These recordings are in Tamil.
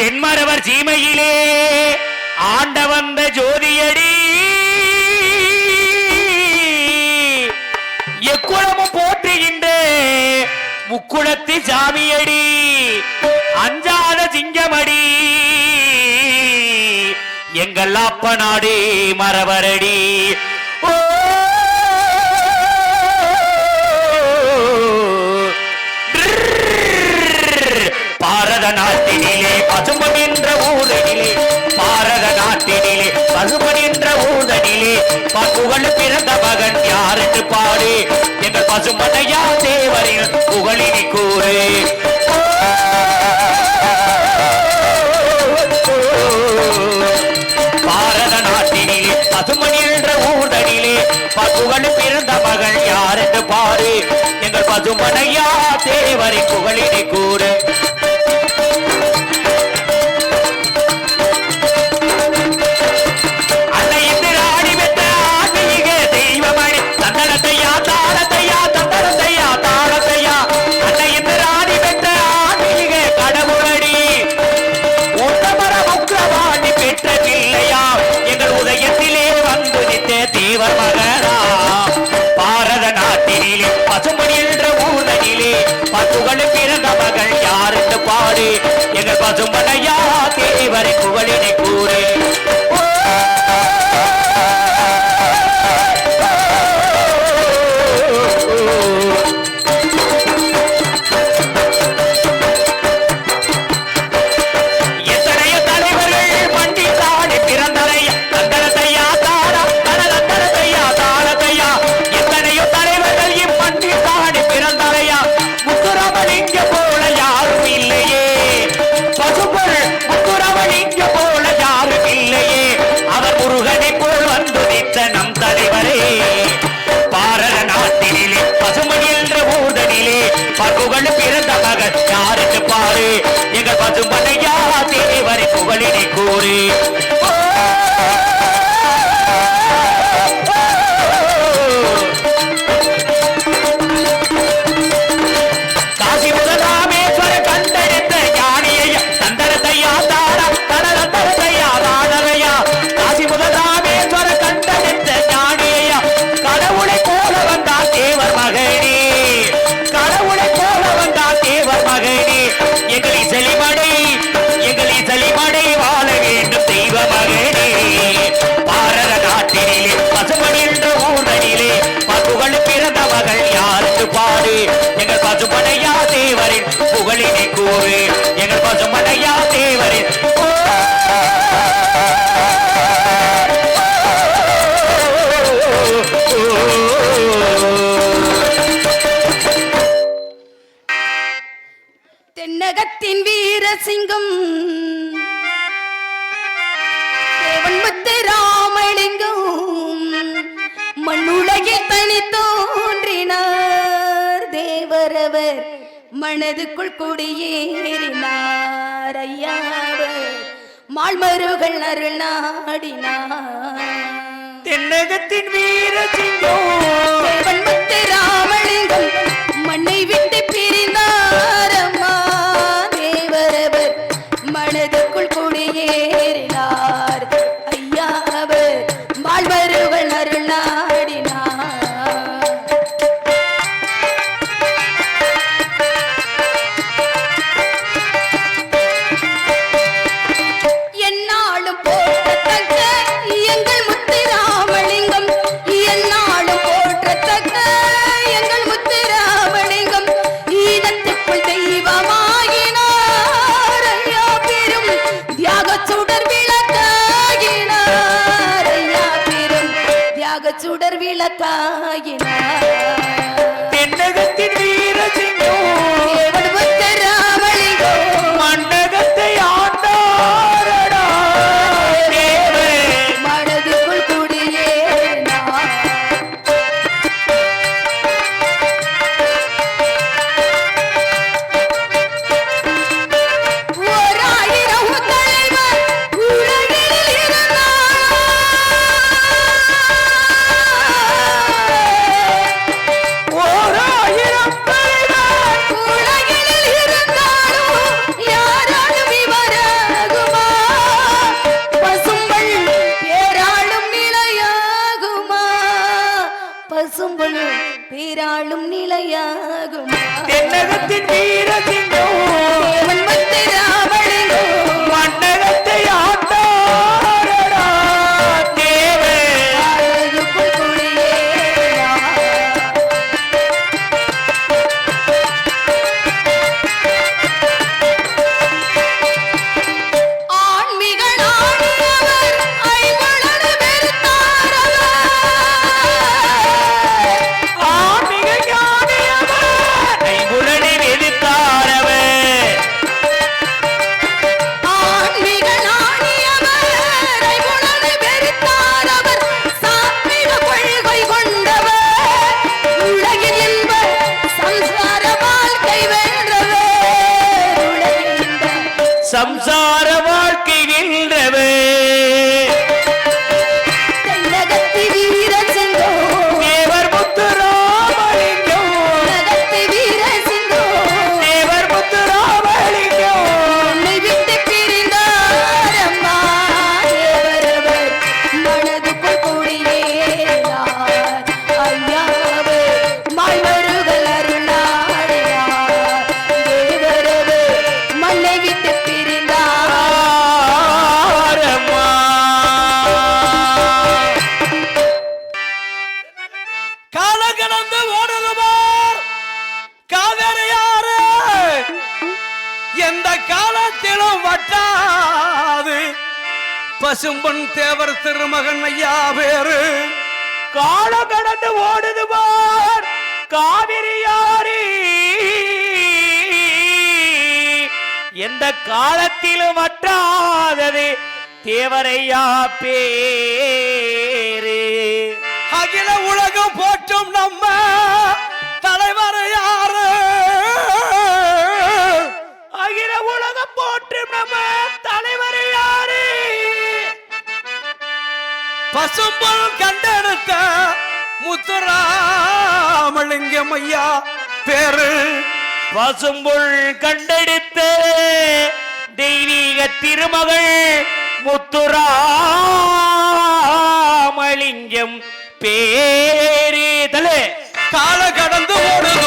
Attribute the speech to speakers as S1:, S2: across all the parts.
S1: தென்மரவர் சீமையிலே ஆண்ட வந்த ஜோதியடி. எக்குளமும் போற்றுகின்ற முக்குளத்து சாமியடி. அஞ்சாத சிங்கமடி. எங்கள் அப்ப நாடு மரவரடி. பாரத நாட்டினிலே பசுமன் என்ற ஊதனிலே பாரத நாட்டினிலே பசுமன் என்ற ஊதனிலே புகழ் பிறந்த மகன் யார் என்று பாடு? எங்கள் பசுமனையா தேவரின் புகழினி கூறு. பாரத நாட்டினிலே பசுமன் என்ற ஊதனிலே புகழ் பிறந்த மகன் யார் என்று பாடு? எங்கள் பசுமனையா தேவரின் புகழினி கூறு. பசுகள் பிறந்த மகள் யார் பாடு எங்கள் பசுமனையா தேவரை புகழினை கூறு. எத்தனையோ தலைவர்கள் போல யாரும் இல்லையே. பசுபொருள் போல யாரும் இல்லையே. அவர் முருகனை போல் வந்து நிற்ற நம் தலைவரே. பாரத நாட்டினிலே பசுமணி என்ற ஊர்தனிலே பகுகள் பிறந்த மகன் பாரு? எங்கள் பசுமனையா தேவரை புகழினை கூறு. புகழினை கூறு எங்கள் பசுமனையா தேவரே.
S2: தென்னகத்தின் வீர சிங்கம் தேவன் முத்து ராமலிங்கம் மண்ணுலகில் தனி மனதுக்குள் குடியேறினார் ஐயாவர் மால்மருகள் அருள் நாடினார்.
S1: தென்னகத்தின் வீரசிங்கம்
S2: தேவன் சுடர் சொம்பலு பேராளும் நிலையாகும்.
S1: தென்னகத்தின்
S3: வீரத்தின் ராமலிங்கம் காலத்திலும் வட்டாது பசும்பன் தேவர் திருமகன் ஐயா பேரு
S1: காலம் கடந்து ஓடுதுவார் காவிரியாரி எந்த காலத்திலும் வற்றாதது தேவரையா பேரு
S3: அகில உலகம் போற்றும் நம்ம
S1: போற்றும் நம்ம தலைவர் யாரு?
S3: பசும்பொல் கண்டெடுத்த முத்துராமலிங்கம் ஐயா பேரு.
S1: பசும்பொல் கண்டெடுத்த தெய்வீக திருமகள் முத்துராமலிங்கம் பேரே. தலை
S3: கால கடந்து ஓடும்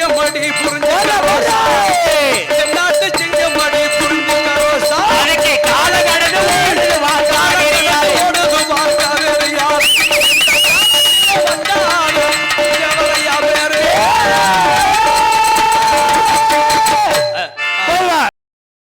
S3: புரிஞ்ச